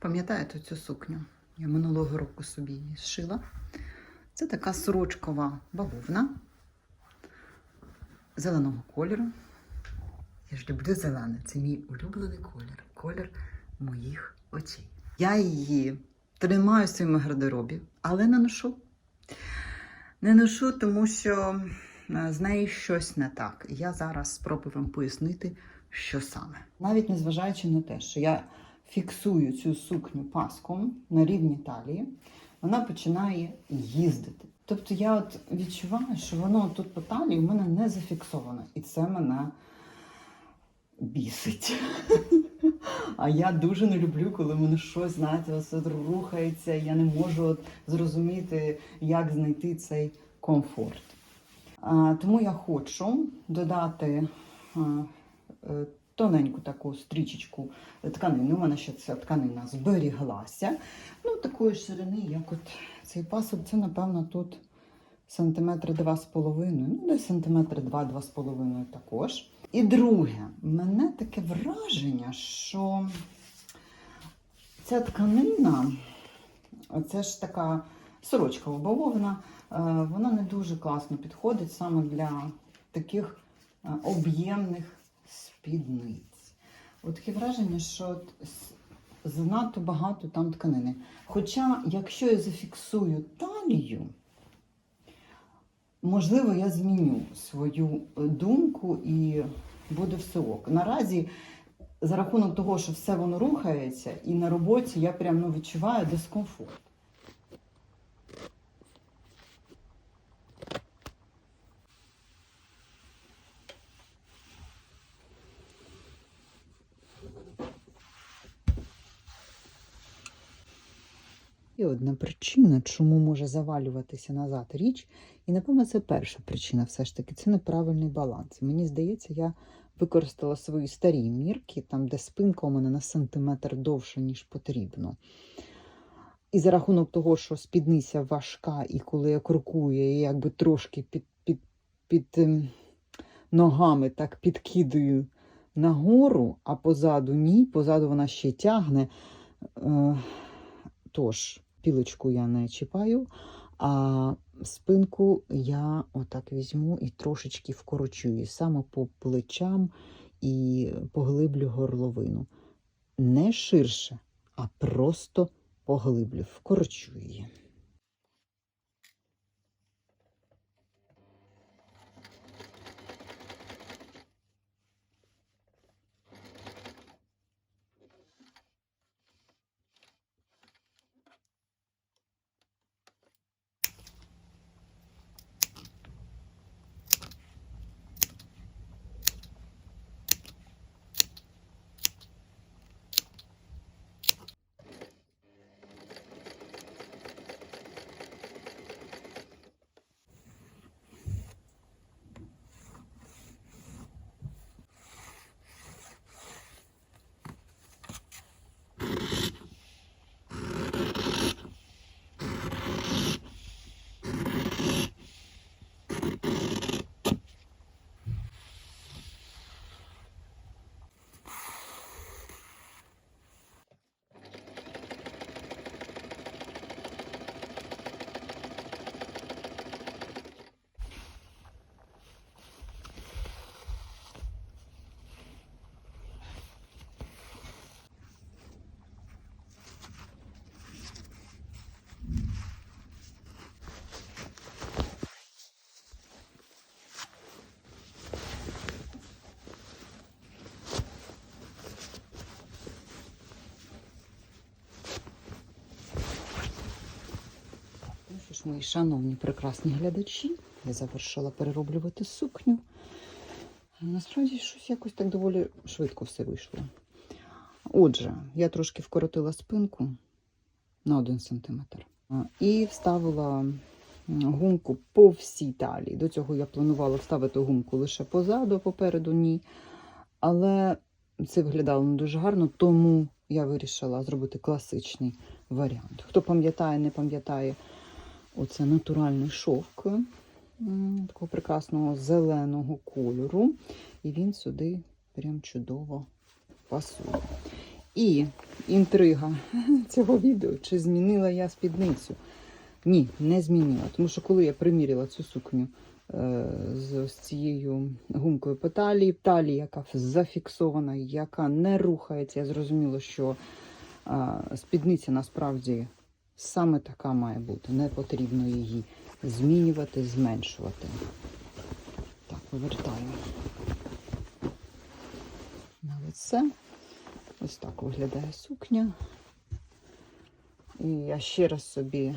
Пам'ятаєте цю сукню? Я минулого року собі її зшила. Це така сорочкова бавовна зеленого кольору. Я ж люблю зелене, це мій улюблений колір, колір моїх очей. Я її тримаю в своєму гардеробі, але не ношу. Не ношу, тому що е, з нею щось не так. І я зараз спробую вам пояснити, що саме. Навіть незважаючи на те, що я фіксую цю сукню паском на рівні талії, вона починає їздити. Тобто я от відчуваю, що воно тут по талії в мене не зафіксовано. І це мене бісить. А я дуже не люблю, коли мене щось, знаєте, ось рухається, я не можу от зрозуміти, як знайти цей комфорт. А, тому я хочу додати а, е, тоненьку таку стрічечку тканини. У мене ще ця тканина зберіглася. Ну, такої ширини, як от цей пасок, це, напевно, тут сантиметри два з половиною, ну, десь сантиметри два-два з половиною також. І друге, мене таке враження, що ця тканина, це ж така сорочка бавовна, е, вона не дуже класно підходить саме для таких е, об'ємних спідниць. От таке враження, що занадто багато там тканини. Хоча, якщо я зафіксую талію, можливо, я зміню свою е, думку і буде все ок. Наразі, за рахунок того, що все воно рухається, і на роботі я прямо ну, відчуваю дискомфорт. І одна причина, чому може завалюватися назад річ, і напевно це перша причина, все ж таки, це неправильний баланс. Мені здається, я використала свої старі мірки, там, де спинка у мене на сантиметр довше, ніж потрібно. І за рахунок того, що спідниця важка, і коли я крокую, я якби трошки під, під, під ем, ногами так підкидаю нагору, а позаду ні, позаду вона ще тягне. Е, Тож, пілочку я не чіпаю, а спинку я отак візьму і трошечки вкорочу її саме по плечам і поглиблю горловину. Не ширше, а просто поглиблю, вкорочу її. Ж, мої шановні прекрасні глядачі, я завершила перероблювати сукню. Насправді щось якось так доволі швидко все вийшло. Отже, я трошки вкоротила спинку на 1 см і вставила гумку по всій талії. До цього я планувала вставити гумку лише позаду, попереду ні. Але це виглядало не дуже гарно, тому я вирішила зробити класичний варіант. Хто пам'ятає, не пам'ятає, оце натуральний шовк такого прекрасного зеленого кольору. І він сюди прям чудово пасує. І інтрига цього відео, чи змінила я спідницю? Ні, не змінила. Тому що коли я приміряла цю сукню е, з ось цією гумкою по талії, талії, яка зафіксована, яка не рухається, я зрозуміла, що е, спідниця насправді саме така має бути. Не потрібно її змінювати, зменшувати. Так, повертаю на лице. Ось так виглядає сукня. І я ще раз собі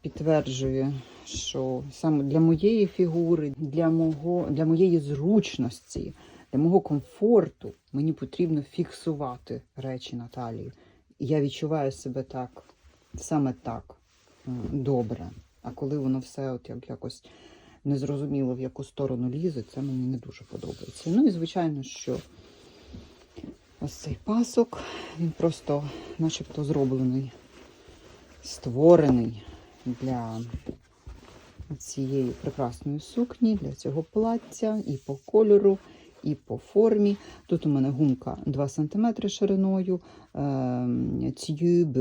підтверджую, що саме для моєї фігури, для, мого, для моєї зручності, для мого комфорту мені потрібно фіксувати речі на талії. Я відчуваю себе так, саме так добре. А коли воно все от як якось незрозуміло, в яку сторону лізе, це мені не дуже подобається. Ну і звичайно, що ось цей пасок, він просто начебто зроблений, створений для цієї прекрасної сукні, для цього плаття і по кольору, і по формі. Тут у мене гумка 2 см шириною, е, тюб,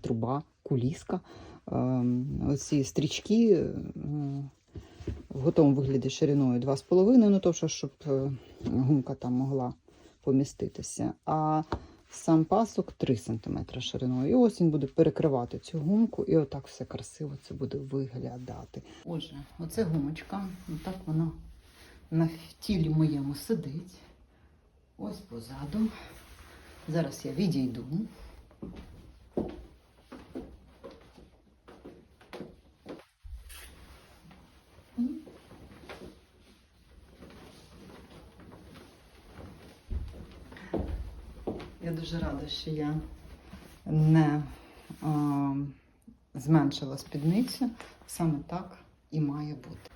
труба, куліска. Е, Оці стрічки е, в готовому вигляді шириною 2,5, ну то що, щоб е, гумка там могла поміститися. А сам пасок 3 см шириною. І ось він буде перекривати цю гумку, і отак все красиво це буде виглядати. Отже, оце гумочка, отак вона на тілі моєму сидить. Ось позаду. Зараз я відійду. Я дуже рада, що я не а, зменшила спідницю. Саме так і має бути.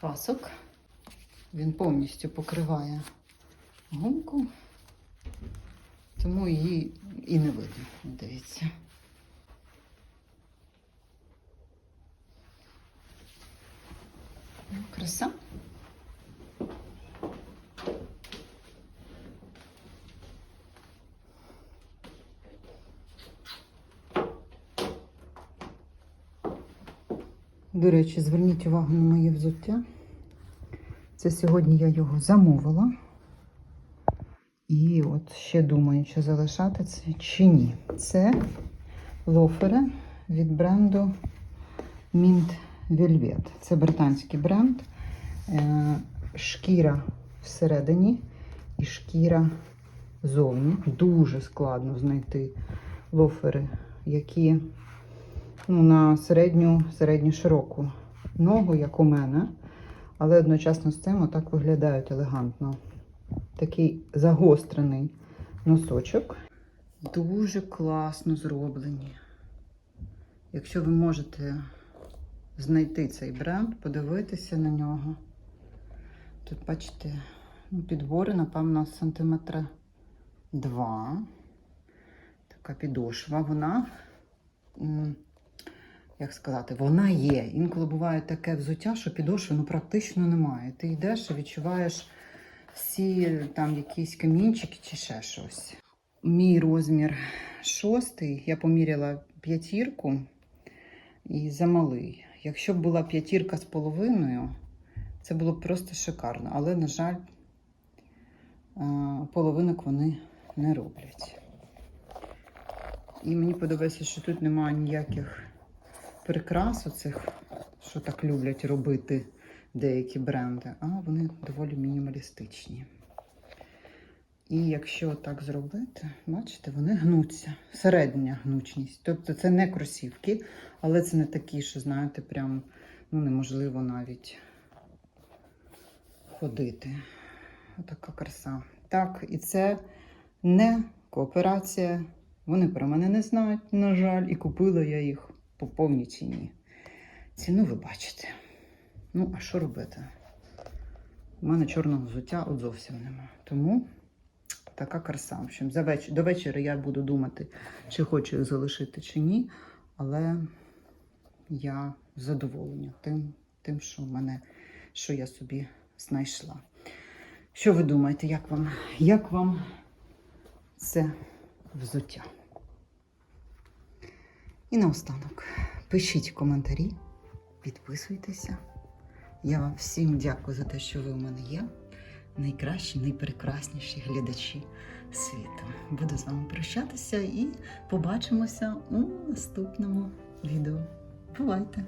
Пасок. Він повністю покриває гумку, тому її і не видно. Дивіться. Ну, Краса. До речі, зверніть увагу на моє взуття. Це сьогодні я його замовила. І от ще думаю, чи залишати це чи ні. Це лофери від бренду Mint Velvet. Це британський бренд. Е, Шкіра всередині і шкіра зовні. Дуже складно знайти лофери, які ну, на середню, середню широку ногу, як у мене, але одночасно з цим отак виглядають елегантно. Такий загострений носочок. Дуже класно зроблені. Якщо ви можете знайти цей бренд, подивитися на нього. Тут, бачите, ну, підбори, напевно, сантиметра два. Така підошва. Вона як сказати, вона є. Інколи буває таке взуття, що підошви ну, практично немає. Ти йдеш і відчуваєш всі там якісь камінчики чи ще щось. Мій розмір шостий, я поміряла п'ятірку і замалий. Якщо б була п'ятірка з половиною, це було б просто шикарно. Але, на жаль, половинок вони не роблять. І мені подобається, що тут немає ніяких прикрас оцих, що так люблять робити деякі бренди, а вони доволі мінімалістичні. І якщо так зробити, бачите, вони гнуться. Середня гнучність. Тобто це не кросівки, але це не такі, що, знаєте, прям ну, неможливо навіть ходити. Отака краса. Так, і це не кооперація. Вони про мене не знають, на жаль, і купила я їх по повній ціні. Ціну ви бачите. Ну, а що робити? У мене чорного взуття от зовсім нема. Тому така краса. В веч... до вечора я буду думати, чи хочу їх залишити, чи ні. Але я задоволена тим, тим що, мене, що я собі знайшла. Що ви думаєте, як вам? Як вам це взуття? І наостанок, пишіть коментарі, підписуйтеся. Я вам всім дякую за те, що ви у мене є. Найкращі, найпрекрасніші глядачі світу. Буду з вами прощатися і побачимося у наступному відео. Бувайте!